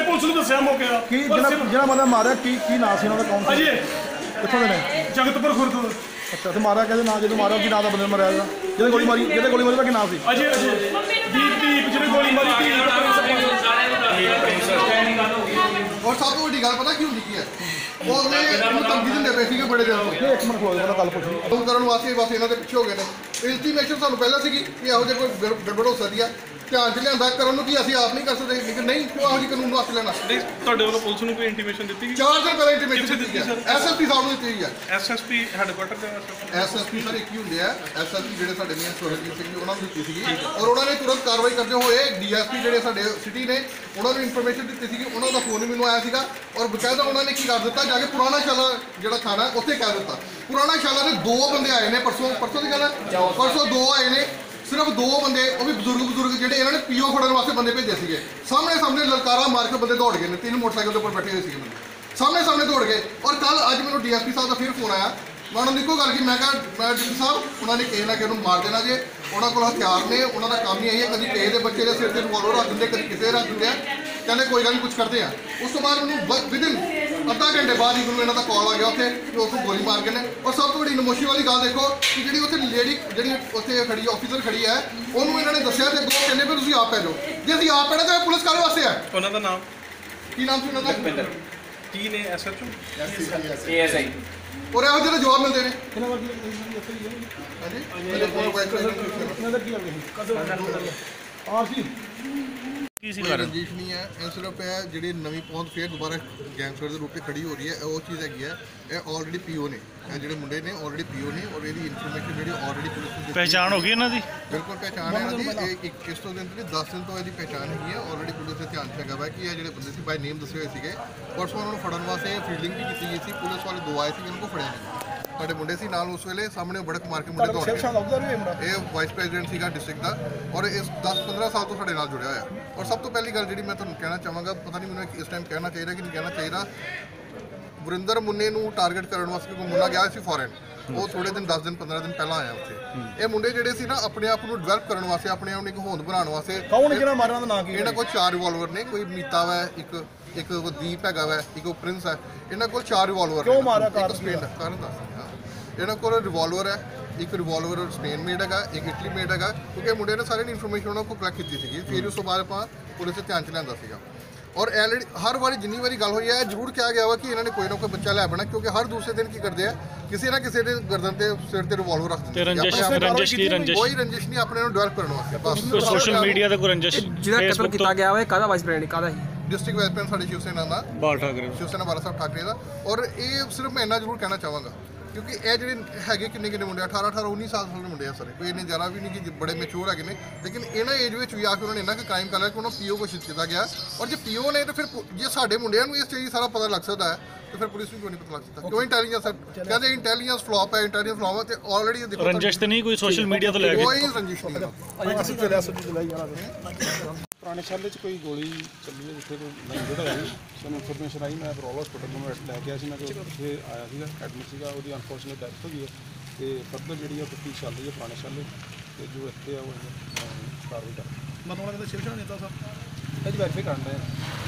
Police ਨੂੰ ਦੱਸਿਆ ਮੌਕੇ ਦਾ ਕੀ ਜਿਹੜਾ ਮਾਰਿਆ ਕੀ ਕੀ ਨਾਂ ਸੀ ਉਹਨਾਂ ਦਾ? ਕੌਣ ਸੀ? ਜਗਤਪੁਰ ਖੁਰਦ ਅੱਛਾ ਤੇ ਮਾਰਿਆ ਕਹਿੰਦੇ ਨਾਂ ਜਦੋਂ ਮਾਰਿਆ ਕੀ ਨਾਂ ਦਾ ਬੰਦੇ ਨੇ ਮਾਰਿਆ ਇਹਦਾ ਜਿਹਦੇ ਗੋਲੀ ਮਾਰੀ ਜਿਹਦੇ ਗੋਲੀ ਮਾਰੀ ਦਾ ਕੀ ਨਾਂ ਸੀ? ਅਜੇ ਅਜੇ। ਦੀਪ ਦੀਪ ਜਿਹਨੇ ਗੋਲੀ ਮਾਰੀ ਦੀਪ। ਔਰ ਸਭ ਤੋਂ ਵੱਡੀ ਗੱਲ ਪਤਾ ਕੀ ਹੁੰਦੀ ਕੀ ਹੈ? ਉਹ ਅਗਲੇ ਇਹਨੂੰ ਧਮਕੀ ਦਿੰਦੇ ਪਏ ਸੀਗੇ ਬੜੇ ਦਿਨ ਤੋਂ ਇਹ ਇੱਕ ਮਿੰਟ ਖਲੋ ਜਾ ਮੈਂ ਗੱਲ ਪੁੱਛਣੀ ਫੋਨ ਕਰਨ ਵਾਸਤੇ ਬਸ ਇਹਨਾਂ ਦੇ ਪਿੱਛੇ ਹੋ ਗਏ ਨੇ ਇੰਟੀਮੇਸ਼ਨ ਸਾਨੂੰ ਪਹਿਲਾਂ ਸੀਗੀ ਕਿ ਇਹੋ ਜਿਹਾ ਕੋਈ ਗੜ- ਗੜਬੜ ਹੋ ਸਕਦੀ ਆ ਧਿਆਨ ਚ ਲਿਆਂਦਾ ਕਰਨ ਨੂੰ ਕੀ ਅਸੀਂ ਆਪ ਨਹੀਂ ਕਰ ਸਕਦੇ ਲੇਕਿਨ ਨਹੀਂ ਕਿਉਂ ਇਹੋ ਜਿਹੇ ਕਾਨੂੰਨ ਨੂੰ ਹੱਥ ਲੈਣਾ ਨਹੀਂ ਤੁਹਾਡੇ ਵੱਲੋਂ ਪੁਲਿਸ ਨੂੰ ਕੋਈ ਇੰਟੀਮੇਸ਼ਨ ਦਿੱਤੀ ਗਈ? ਚਾਰ ਦਿਨ ਪਹਿਲਾਂ ਇੰਟੀਮੇਸ਼ਨ ਕਿੱਥੇ ਦਿੱਤੀ ਦਿੱਤੀ ਹੈ ਸਰ? ਐਸਐਸਪੀ ਸਾਹਿਬ ਨੂੰ ਦਿੱਤੀ ਹੋਈ ਹੈ। ਐਸਐਸਪੀ ਹੈੱਡਕੁਆਟਰ ਦੇ ਐਸਐਸਪੀ ਸਰ ਇੱਕ ਹੀ ਹੁੰਦੇ ਆ। ਐਸਐਸਪੀ ਜਿਹੜੇ ਸਾਡੇ ਨੇ ਸੁਰਜੀਤ ਸਿੰਘ ਜੀ ਉਹਨਾਂ ਨੂੰ ਦਿੱਤੀ ਸੀਗੀ। ਔਰ ਉਹਨਾਂ ਨੇ ਤੁਰੰਤ ਕਾਰਵਾਈ ਕਰਦੇ ਹੋਏ ਡੀਐਸਪੀ ਜਿਹੜੇ ਸਾਡੇ ਸਿਟੀ ਨੇ ਉਹਨਾਂ ਨੂੰ ਇਨਫੋਰਮੇਸ਼ਨ ਦਿੱਤੀ ਸੀਗੀ। ਉਹਨਾਂ ਦਾ ਫੋਨ ਮੈਨੂੰ ਆਇਆ ਸੀਗਾ। ਔਰ ਬਕਾਇਦਾ ਉਹਨਾਂ ਨੇ ਕੀ ਕਰ ਦਿੱਤਾ? ਜਾ ਕੇ ਪੁਰਾਣਾ ਸ਼ਾਲਾ ਜਿਹੜਾ ਥਾਣਾ ਉੱਥੇ ਕਹਿ ਦਿੱਤਾ। ਪੁਰਾਣਾ ਸ਼ਾਲਾ ਦੇ ਦੋ ਬੰਦੇ ਆਏ ਨੇ ਪਰਸੋਂ ਪਰਸੋਂ ਦੀ ਗੱਲ ਹੈ? ਪਰਸੋਂ ਦੋ ਆਏ ਨੇ, ਸਿਰਫ ਦੋ ਬੰਦੇ, ਉਹ ਵੀ ਬਜ਼ੁਰਗ ਬਜ਼ੁਰਗ ਜਿਹੜੇ ਇਹਨਾਂ ਨੇ ਪੀਓ ਫੜਨ ਵਾਸਤੇ ਬੰਦੇ ਭੇਜੇ ਸੀਗੇ। ਸਾਹਮਣੇ ਸਾਹਮਣੇ ਲਲਕਾਰਾ ਮਾਰ ਕੇ ਬੰਦੇ ਦੌੜ ਗਏ ਨੇ, ਤਿੰਨ ਮੋਟਰਸਾਈਕਲ ਦੇ ਉੱਪਰ ਬੈਠੇ ਹੋਏ ਸੀਗੇ ਬੰਦੇ। ਸਾਹਮਣੇ ਸਾਹਮਣੇ ਦੌੜ ਗਏ ਔਰ ਕੱਲ ਅੱਜ ਮੈਨੂੰ ਡੀਐਸਪੀ ਸਾਹਿਬ ਦਾ ਫਿਰ ਫੋਨ ਆਇਆ। ਮੈਂ ਉਹਨਾਂ ਨੂੰ ਇੱਕੋ ਗੱਲ ਕੀ ਮੈਂ ਕਿਹਾ, ਮੈਂ ਡੀ ਸਾਹਿਬ, ਉਹਨਾਂ ਨੇ ਕਿਸੇ ਨਾ ਕਿਸੇ ਨੂੰ ਮਾਰ ਦੇਣਾ ਜੇ। ਉਹਨਾਂ ਕੋਲ ਹਥਿਆਰ ਨੇ, ਉਹਨਾਂ ਦਾ ਕੰਮ ਹੀ ਇਹੀ ਹੈ, ਕਦੀ ਕਿਸੇ ਦੇ ਬੱਚੇ ਦੇ ਸਿਰ ਤੇ ਰਿਵਾਲਵਰ ਰੱਖ ਦਿੰਦੇ, ਕਦੀ ਕਿਸੇ ਰੱਖ ਦਿੰਦੇ ਆ। ਕਹਿੰਦੇ ਕੋਈ ਗੱਲ ਨਹੀਂ ਕੁਝ ਕਰਦੇ ਆ। ਉਸ ਤੋਂ ਬਾਅਦ ਮੈਨੂੰ ਵਿਦਿਨ ਅੱਧਾ ਘੰਟੇ ਬਾਅਦ ਹੀ ਮੈਨੂੰ ਇਹਨਾਂ ਦਾ ਕਾਲ ਆ ਗਿਆ ਉੱਥੇ ਕਿ ਉਸ ਨੂੰ ਗੋਲੀ ਮਾਰ ਗਏ ਨੇ। ਔਰ ਸਭ ਤੋਂ ਵੱਡੀ ਨਮੋਸ਼ੀ ਵਾਲੀ ਗੱਲ ਦੇਖੋ ਕਿ ਜਿਹੜੀ ਉੱਥੇ ਲੇਡੀ ਜਿਹੜੀ ਉੱਥੇ ਖੜੀ ਆਫੀਸਰ ਖੜੀ ਹੈ ਉਹਨੂੰ ਇਹਨਾਂ ਨੇ ਦੱਸਿਆ ਤੇ ਅੱਗੋਂ ਕਹਿੰਦੇ ਵੀ ਤੁਸੀਂ ਆਪ ਪੈ ਜਾਓ। ਜੇ ਅਸੀਂ ਆਪ ਪੈਣਾ ਤਾਂ ਇਹ ਪੁਲਿਸ ਕਾਹਦੇ ਵਾਸਤੇ ਹੈ? ਉਹਨਾਂ ਦਾ ਨਾਮ? ਕੀ ਨਾਮ ਸੀ ਉਹਨਾਂ ਦਾ? ਕੀ ਨੇ ਐਸਐਚਓ ਏਐਸਆਈ ਔਰ ਇਹੋ ਜਿਹੇ ਜਵਾਬ ਮਿਲਦੇ ਨੇ। ਕਿਹਨਾਂ ਵਰਗੀ ਲੱਗੀ ਹਾਂਜੀ? ਮੇਰੇ ਕੋਲ ਵਾਈਟ ਇਹਨਾਂ ਦਾ ਕੀ ਲੱਗ ਸੀ ਕਦੋਂ? ਆਰ ਸੀ ਕੀ ਸੀ ਕੋਈ ਰੰਜਿਸ਼ ਨਹੀਂ ਹੈ ਇਹ ਸਿਰਫ ਹੈ ਜਿਹੜੀ ਨਵੀਂ ਪਹੁੰਚ ਫੇਰ ਦੁਬਾਰਾ ਗੈਂਗਸਟਰ ਦੇ ਰੂਪ ਵਿੱਚ ਖੜੀ ਹੋ ਰਹੀ ਹੈ ਇਹ ਉਹ ਚੀਜ਼ ਹੈਗੀ ਹੈ ਇਹ ਆਲਰੇਡੀ ਪੀਓ ਨੇ ਇਹ ਜਿਹੜੇ ਮੁੰਡੇ ਨੇ ਆਲਰੇਡੀ ਪੀਓ ਨੇ ਔਰ ਇਹਦੀ ਇਨਫੋਰਮੇਸ਼ਨ ਜਿਹੜੀ ਆਲਰੇਡੀ ਪੁਲਿਸ ਨੂੰ ਦਿੱਤੀ ਪਹਿਚਾਣ ਹੋ ਗਈ ਇਹਨਾਂ ਦੀ? ਬਿਲਕੁਲ ਪਹਿਚਾਣ ਹੈ ਇਹਦੀ ਇਹ ਇੱਕ ਇਸ ਤੋਂ ਦਿਨ ਤੋਂ 10 ਦਿਨ ਤੋਂ ਇਹਦੀ ਪਹਿਚਾਣ ਹੈਗੀ ਹੈ ਆਲਰੇਡੀ ਪੁਲਿਸ ਦੇ ਧਿਆਨ 'ਚ ਹੈਗਾ ਵਾ ਕਿ ਇਹ ਜਿਹੜੇ ਬੰਦੇ ਸੀ ਬਾਈ ਨੇਮ ਦੱਸੇ ਹੋਏ ਸੀਗੇ ਪਰਸੋਂ ਉਹਨਾਂ ਨੂੰ ਫੜਨ ਵਾਸਤੇ ਫੀਲਡਿੰਗ ਵੀ ਕੀਤੀ ਗਈ ਸੀ ਪੁਲਿਸ ਵਾਲੇ ਦੋ ਆਏ ਸੀ ਇਹਨਾਂ ਨੂੰ ਫੜਿਆ ਨਹੀਂ। ਸਾਡੇ ਮੁੰਡੇ ਸੀ ਨਾਲ ਉਸ ਵੇਲੇ ਸਾਹਮਣੇ ਬੜਕ ਮਾਰ ਕੇ ਮੁੰਡੇ ਦੌੜ ਗਏ। ਇਹ ਵਾਈਸ ਪ੍ਰੈਜ਼ੀਡੈਂਟ ਸੀਗਾ ਡਿਸਟ੍ਰਿਕਟ ਦਾ ਔਰ ਇਸ 10-15 ਸਾਲ ਤੋਂ ਸਾਡੇ ਨਾਲ ਜੁੜਿਆ ਹੋਇਆ। ਔਰ ਸਭ ਤੋਂ ਪਹਿਲੀ ਗੱਲ ਜਿਹੜੀ ਮੈਂ ਤੁਹਾਨੂੰ ਕਹਿਣਾ ਚਾਹਾਂਗਾ ਪਤਾ ਨਹੀਂ ਮੈਨੂੰ ਇਸ ਟਾਈਮ ਕਹਿਣਾ ਚਾਹੀਦਾ ਕਿ ਨਹੀਂ ਕਹਿਣਾ ਚਾਹੀਦਾ ਵਰਿੰਦਰ ਮੁੰਨੇ ਨੂੰ ਟਾਰਗੇਟ ਕਰਨ ਵਾਸਤੇ ਕੋਈ ਮੁੰਡਾ ਗਿਆ ਸੀ ਫੋਰਨ ਉਹ ਥੋੜੇ ਦਿਨ 10 ਦਿਨ 15 ਦਿਨ ਪਹਿਲਾਂ ਆਇਆ ਉੱਥੇ। ਇਹ ਮੁੰਡੇ ਜਿਹੜੇ ਸੀ ਨਾ ਆਪਣੇ ਆਪ ਨੂੰ ਡਿਵੈਲਪ ਕਰਨ ਵਾਸਤੇ ਆਪਣੇ ਆਪ ਨੂੰ ਇੱਕ ਹੋਂਦ ਬਣਾਉਣ ਵਾਸਤੇ ਕੌਣ ਜਿਹਨਾਂ ਮਾਰਿਆ ਦਾ ਨਾਂ ਕੀ ਇਹਨਾਂ ਕੋਲ ਚਾਰ ਰਿਵਾਲਵਰ ਨੇ ਕੋਈ ਮੀਤਾ ਵਾ ਇੱਕ ਇੱਕ ਉਹ ਦੀਪ ਹੈਗਾ ਵਾ ਇੱਕ ਉਹ ਪ੍ਰਿੰਸ ਹੈ ਇਹਨਾਂ ਕੋਲ ਚਾਰ ਰਿਵਾਲਵਰ ਕਿਉਂ। ਮਾਰਿਆ? ਕਾਰਨ ਸਪੇਨ ਦਾ ਕਾਰਨ ਦੱਸ ਦਿੰਦੇ ਹਾਂ। ਇਹਨਾਂ ਕੋਲ ਰਿਵਾਲਵਰ ਹੈ ਇੱਕ ਰਿਵਾਲਵਰ ਸਪੇਨ ਮੇਡ ਹੈਗਾ ਇੱਕ ਇਟਲੀ ਮੇਡ ਹੈਗਾ ਕਿਉਂਕਿ ਇਹ ਮੁੰਡੇ ਨੇ ਸਾਰੇ ਦੀ ਇਨਫੋਰਮੇਸ਼ਨ ਉਹਨਾਂ ਕੋਲ ਕਲੈਕਟ ਕੀਤੀ ਸੀਗੀ ਫਿਰ ਉਸ ਤੋਂ ਬਾਅਦ ਆਪਾਂ ਪੁਲਿਸ ਦੇ ਧਿਆਨ ਚ ਲਿਆਂਦਾ ਸੀਗਾ ਔਰ ਐਲਰੇਡੀ ਹਰ ਵਾਰੀ ਜਿੰਨੀ ਵਾਰੀ ਗੱਲ ਹੋਈ ਹੈ ਇਹ ਜ਼ਰੂਰ ਕਿਹਾ ਗਿਆ ਵਾ ਕਿ ਇਹਨਾਂ ਨੇ ਕੋਈ ਨਾ ਕੋਈ ਬੱਚਾ ਲੈ ਆਉਣਾ ਕਿਉਂਕਿ ਹਰ ਦੂਸਰੇ ਦਿਨ ਕੀ ਕਰਦੇ ਆ ਕਿਸੇ ਨਾ ਕਿਸੇ ਦੇ ਗਰਦਨ ਤੇ ਸਿਰ ਤੇ ਰਿਵਾਲਵਰ ਰੱਖ ਦਿੰਦੇ ਤੇ। ਰੰਜਿਸ਼ ਰੰਜਿਸ਼ ਕੀ ਰੰਜਿਸ਼ ਕੋਈ ਰੰਜਿਸ਼ ਨਹੀਂ ਆਪਣੇ ਨੂੰ ਡਿਵੈਲਪ ਕਰਨ ਵਾਸਤੇ ਬਸ ਸੋਸ਼ਲ ਮੀਡੀਆ ਤੇ ਕੋਈ ਰੰਜਿਸ਼ ਜਿਹਦਾ ਕਤਲ ਕੀਤਾ ਗਿਆ ਵਾ ਇਹ ਕਾਹਦਾ ਵਾਈਸ ਪ੍ਰੈਜ਼ੀਡੈਂਟ ਕਾਹਦਾ ਸੀ ਡਿਸਟ੍ਰਿਕਟ ਵਾਈਸ ਪ੍ਰੈਜ਼ੀਡੈਂਟ ਸਾਡੇ ਸ਼ਿਵ ਸੈਨਾ ਦਾ। ਬਾਲ ਠਾਕਰੇ। ਸ਼ਿਵ ਸੈਨਾ ਬਾਲਾ ਸਾਹਿਬ ਠਾਕਰੇ ਦਾ। ਔਰ ਇਹ ਸਿਰਫ ਮੈਂ ਇੰਨਾ ਜ਼ਰੂਰ ਕਹਿਣਾ ਚਾਹਾਂਗਾ ਕਿਉਂਕਿ ਇਹ ਜਿਹੜੇ ਹੈਗੇ ਕਿੰਨੇ ਕਿੰਨੇ ਮੁੰਡੇ 18 18 19 ਸਾਲ ਦੇ ਮੁੰਡੇ ਆ ਸਾਰੇ। ਕੋਈ ਇੰਨੇ ਜ਼ਿਆਦਾ ਵੀ ਨਹੀਂ ਕਿ ਬੜੇ ਮੈਚੁਰ ਹੈਗੇ ਨੇ। ਲੇਕਿਨ ਇਹਨਾਂ ਏਜ ਵਿੱਚ ਵੀ ਆ ਕੇ ਉਹਨਾਂ ਨੇ ਇੰਨਾ ਕੁ ਕ੍ਰਾਈਮ ਕਰ ਲਿਆ ਕਿ ਉਹਨਾਂ ਪੀਓ ਘੋਸ਼ਿਤ ਕੀਤਾ ਗਿਆ। ਔਰ ਜੇ ਪੀਓ ਨੇ ਤਾਂ ਫਿਰ ਜੇ ਸਾਡੇ ਮੁੰਡਿਆਂ ਨੂੰ ਇਸ ਚੀਜ਼ ਸਾਰਾ ਪਤਾ ਲੱਗ ਸਕਦਾ ਹੈ ਤੇ ਫਿਰ ਪੁਲਿਸ ਨੂੰ ਕਿਉਂ ਨਹੀਂ ਪਤਾ ਲੱਗ ਸਕਦਾ? ਕਿਉਂ ਇੰਟੈਲੀਜੈਂਸ ਕਹਿੰਦੇ ਇੰਟੈਲੀਜੈਂਸ ਫਲॉप ਹੈ ਇੰਟੈਲੀਜੈਂਸ ਫਲॉप ਹੈ ਤੇ ਆਲਰੇਡੀ ਦੇਖੋ ਰੰਜਿਸ਼ ਤੇ ਨਹੀਂ ਕੋਈ ਸੋਸ਼ਲ ਮੀਡੀਆ ਤੋਂ ਲੈ ਕੇ। ਕੋਈ ਰੰਜਿਸ਼ ਨਹੀਂ ਹੈ। ਅਜੇ ਕਿਸੇ ਤੇ ਰੈਸਟ ਜੁਲਾਈ ਜਾਣਾ ਪੁਰਾਣੇ ਸ਼ਹਿਰ 'ਚ ਕੋਈ ਗੋਲੀ ਚੱਲੀ ਹੈ ਜਿੱਥੇ ਕੋਈ ਹੋਇਆ ਸੀ ਸਾਨੂੰ ਇਨਫੋਰਮੇਸ਼ਨ ਆਈ ਮੈਂ ਬਰੋਲ ਹਸਪੀਟਲ ਨੂੰ ਲੈ ਕੇ ਆਇਆ ਸੀ ਮੈਂ ਕਿ ਉੱਥੇ ਆਇਆ ਸੀਗਾ ਐਡਮਿਟ ਸੀਗਾ ਉਹਦੀ ਅਨਫੋਰਚੂਨੇਟ ਡੈਥ ਹੋ ਗਈ ਹੈ ਤੇ ਫਰਦਰ ਜਿਹੜੀ ਆ ਤਫਤੀਸ਼ ਚੱਲ ਰਹੀ ਹੈ ਪੁਰਾਣੇ ਸ਼ਹਿਰ ਤੇ ਜੋ ਇੱਥੇ ਆ ਉਹ ਕਾਰਵਾਈ ਕਰ ਮਨ ਉਹਨਾਂ ਕਹਿੰਦਾ ਸ਼ਿਵ ਸ਼ਾਨ ਨੇਤਾ ਸਾਹਿਬ? ਇਹ ਵੈਰੀਫਾਈ ਕਰਨ ਰਹੇ